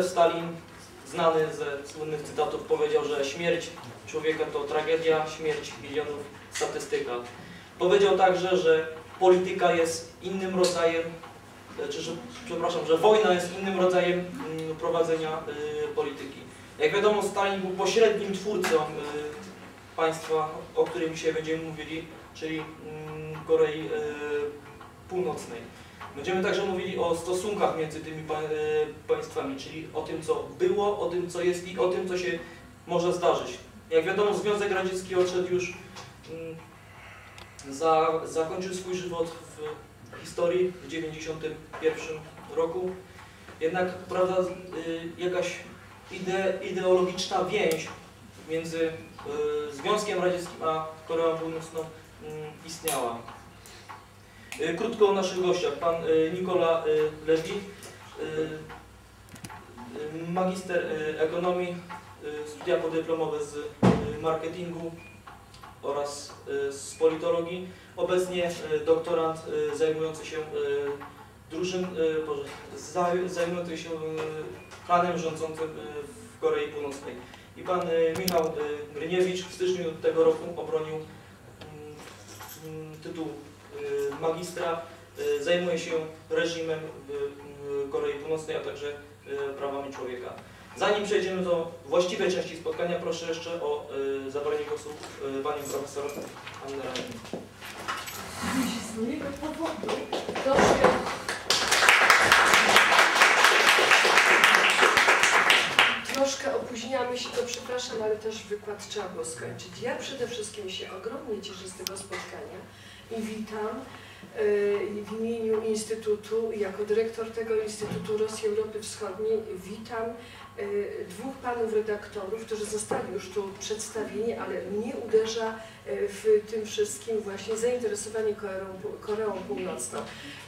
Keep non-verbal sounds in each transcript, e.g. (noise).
Józef Stalin, znany ze słynnych cytatów, powiedział, że śmierć człowieka to tragedia, śmierć milionów statystyka. Powiedział także, że polityka jest innym rodzajem, czy, że, przepraszam, że wojna jest innym rodzajem mm, prowadzenia y, polityki. Jak wiadomo, Stalin był pośrednim twórcą y, państwa, o którym dzisiaj będziemy mówili, czyli mm, Korei Północnej. Będziemy także mówili o stosunkach między tymi y, państwami, czyli o tym, co było, o tym, co jest i o tym, co się może zdarzyć. Jak wiadomo, Związek Radziecki odszedł już, mm, za, zakończył swój żywot w historii w 1991 roku. Jednak, prawda, y, jakaś ide, ideologiczna więź między y, Związkiem Radzieckim a Koreą Północną mm, istniała. Y, Krótko o naszych gościach. Pan y, Nikola y, Lewi, magister ekonomii, studia podyplomowe z marketingu oraz z politologii. Obecnie doktorant zajmujący się drużyn, zajmujący się planem rządzącym w Korei Północnej. I pan Michał Gryniewicz w styczniu tego roku obronił mm, mm, tytuł magistra. Y, Zajmuje się reżimem y, Korei Północnej, a także y, prawami człowieka. Zanim przejdziemy do właściwej części spotkania, proszę jeszcze o y, zabranie głosu y, panią profesor Annę Ramen. Z innego powodu Troszkę opóźniamy się, to przepraszam, ale też wykład trzeba było skończyć. Ja przede wszystkim się ogromnie cieszę z tego spotkania i witam y, w imieniu Instytutu, jako dyrektor tego Instytutu Rosji Europy Wschodniej, witam y, dwóch panów redaktorów, którzy zostali już tu przedstawieni, ale mnie uderza y, w tym wszystkim właśnie zainteresowanie Koreą, Koreą Północną.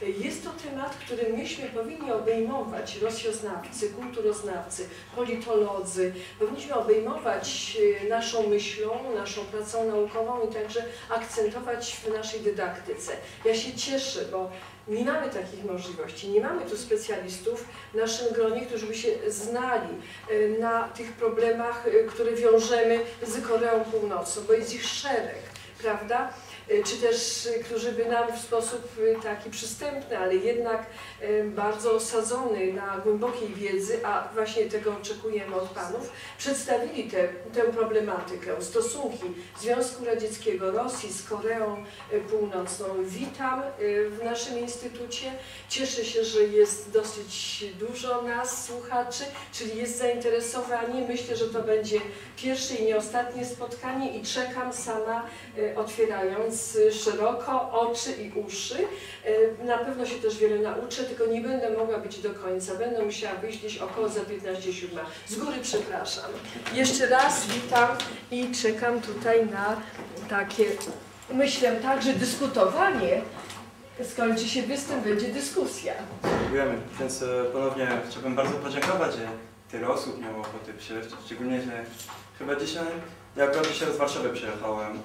Y, Jest to temat, który myśmy powinni obejmować, rosjoznawcy, kulturoznawcy, politolodzy, powinniśmy obejmować y, naszą myślą, naszą pracą naukową i także akcentować w naszej dydaktyce. Ja się cieszę, bo nie mamy takich możliwości. Nie mamy tu specjalistów w naszym gronie, którzy by się znali y, na tych problemach, y, które wiążemy z Koreą Północną, bo jest ich szereg, prawda? Y, Czy też, y, którzy by nam w sposób y, taki przystępny, ale jednak bardzo osadzony na głębokiej wiedzy, a właśnie tego oczekujemy od Panów, przedstawili tę, tę problematykę, stosunki Związku Radzieckiego, Rosji z Koreą Północną. Witam w naszym instytucie. Cieszę się, że jest dosyć dużo nas, słuchaczy, czyli jest zainteresowanie. Myślę, że to będzie pierwsze i nie ostatnie spotkanie i czekam sama, otwierając y, szeroko oczy i uszy. Y, Na pewno się też wiele nauczę, tylko nie będę mogła być do końca. Będę musiała wyjść gdzieś około za 15.07. Z góry przepraszam. Jeszcze raz witam i czekam tutaj na takie, myślę tak, że dyskutowanie skończy się występ, będzie dyskusja. Dziękujemy. Więc e, ponownie chciałbym bardzo podziękować, że tyle osób miało ochotę przyjechać. Szczególnie, że chyba dzisiaj, ja akurat dzisiaj z Warszawy przyjechałem, e,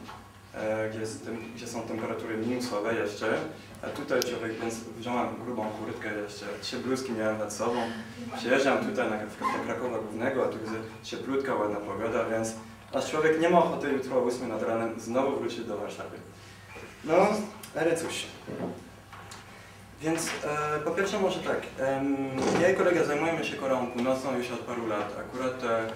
gdzie, jest, tem- gdzie są temperatury minusowe jeszcze. A tutaj człowiek, więc wziąłem grubą kurtkę jeszcze, bluzki miałem nad sobą. Przyjeżdżam tutaj na, do Krakowa Głównego, a tu jest cieplutka, ładna pogoda, więc aż człowiek nie ma ochoty jutro o 8 nad ranem znowu wrócić do Warszawy. No, ale cóż. Więc e, po pierwsze może tak, em, ja i kolega zajmujemy się Koreą Północną już od paru lat. Akurat e,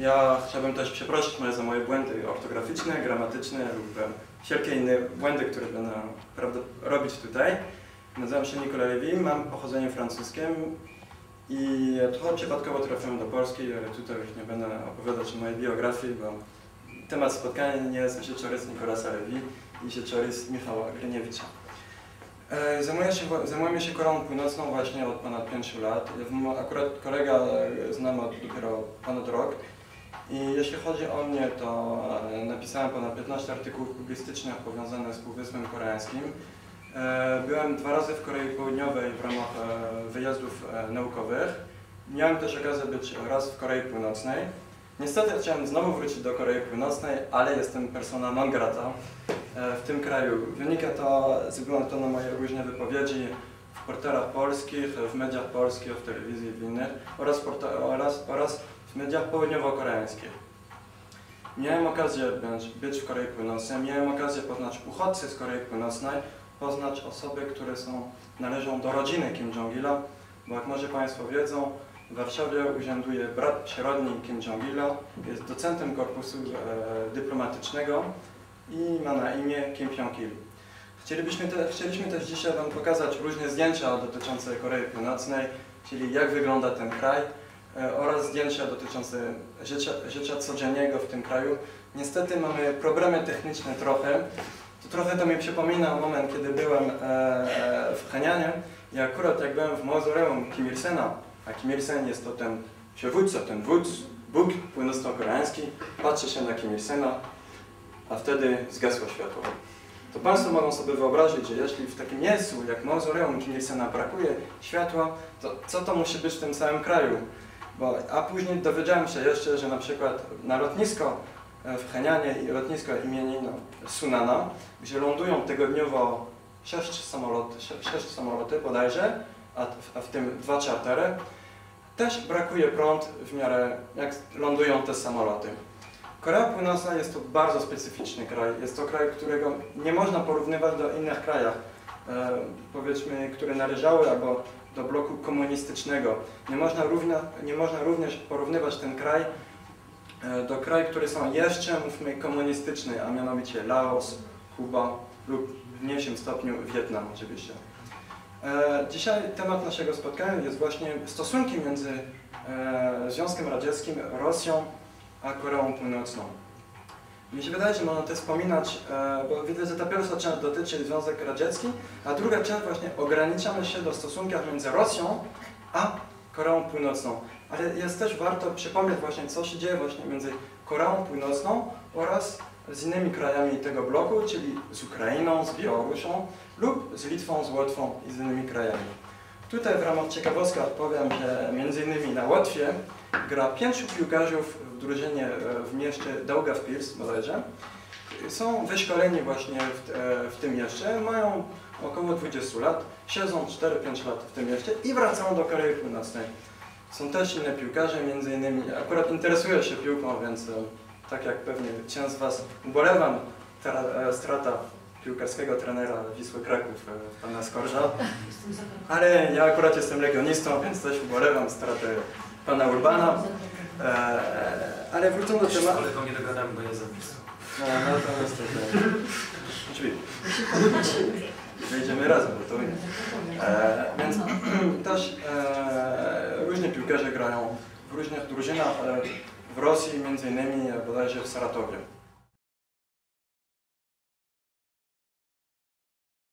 ja chciałbym też przeprosić może za moje błędy ortograficzne, gramatyczne lub wszelkie inne błędy, które będę robić tutaj. Nazywam się Nicolas Levy, mam pochodzenie francuskie i trochę przypadkowo trafiłem do Polski, ale tutaj już nie będę opowiadać o mojej biografii, bo temat spotkania nie jest życiorys Nicolasa Levy i życiorys Michała Gryniewicza. E, Zajmuję się, zajmujemy się Koreą Północną właśnie od ponad 5 lat. Akurat kolega e, znam od dopiero ponad rok. I jeśli chodzi o mnie, to e, napisałem ponad 15 artykułów publicystycznych powiązanych z Półwyspem Koreańskim. E, Byłem dwa razy w Korei Południowej w ramach e, wyjazdów naukowych. Miałem też okazję być raz w Korei Północnej. Niestety chciałem znowu wrócić do Korei Północnej, ale jestem persona non grata w tym kraju. Wynika to ze względu na moje różne wypowiedzi w portalach polskich, w mediach polskich, w telewizji w innych oraz, oraz, oraz w mediach południowo-koreańskich. Miałem okazję być, w Korei Północnej, miałem okazję poznać uchodźcy z Korei Północnej, poznać osoby, które są, należą do rodziny Kim Jong-ila, bo jak może Państwo wiedzą, w Warszawie urzęduje brat przyrodni Kim Jong-ila, jest docentem korpusu e, dyplomatycznego i ma na imię Kim Pyong-il. Chcielibyśmy te, chcieliśmy też dzisiaj Wam pokazać różne zdjęcia dotyczące Korei Północnej, czyli jak wygląda ten kraj oraz zdjęcia dotyczące życia, życia codziennego w tym kraju. Niestety mamy problemy techniczne trochę. To trochę to mi przypomina moment, kiedy byłem e, e, w Henianie i akurat jak byłem w mauzoleum Kim Il-sena, a Kim Il-sen jest to ten przywódca, ten wódz, Bóg północno-koreański, patrzy się na Kim Il-sena, a wtedy zgasło światło. To Państwo mogą sobie wyobrazić, że jeśli w takim miejscu jak mauzoleum Kim Il-sena brakuje światła, to co to musi być w tym całym kraju? Bo, a później dowiedziałem się jeszcze, że na przykład na lotnisko e, w Henianie i lotnisko imienino Sunana, gdzie lądują tygodniowo sześć samoloty, sze- sześć samoloty bodajże, a, w- a w tym dwa czartery, też brakuje prąd w miarę jak lądują te samoloty. Korea Północna jest to bardzo specyficzny kraj. Jest to kraj, którego nie można porównywać do innych krajów, powiedzmy, które należały albo do bloku komunistycznego. Nie można, równa, nie można również porównywać ten kraj e, do krajów, które są jeszcze, mówmy, komunistyczne, a mianowicie Laos, Kuba lub w mniejszym stopniu Wietnam oczywiście. E, Dzisiaj temat naszego spotkania jest właśnie stosunki między e, Związkiem Radzieckim, Rosją a Koreą Północną. Mi się wydaje, że można to wspominać, e, bo widzę, że ta pierwsza część dotyczy Związek Radziecki, a druga część właśnie ograniczamy się do stosunkach między Rosją a Koreą Północną. Ale jest też warto przypomnieć właśnie, co się dzieje właśnie między Koreą Północną oraz z innymi krajami tego bloku, czyli z Ukrainą, z Białorusią lub z Litwą, z Łotwą i z innymi krajami. Tutaj w ramach ciekawostka powiem, że między innymi na Łotwie gra pięciu piłkarzów drużynie e, w mieście Daugavpils bodajże. Są wyszkoleni właśnie w, e, w tym mieście, mają około 20 lat, siedzą 4-5 lat w tym mieście i wracają do Korei Północnej. Są też inne piłkarze, między innymi, akurat interesuję się piłką, więc e, tak jak pewnie część z Was ubolewam, tra, strata piłkarskiego trenera Wisły Kraków, pana Skorża, ale ja akurat jestem legionistą, więc też ubolewam stratę pana Urbana. E, ale wrócąc do Się z tematu. kolegą nie dogadamy, bo jest zapis. No, no to to. Drzwi. Wejdziemy razem, bo to nie. E, więc (clears throat) też e, różni piłkarze grają w różnych drużynach, e, w Rosji między innymi e, bodajże w Saratowie.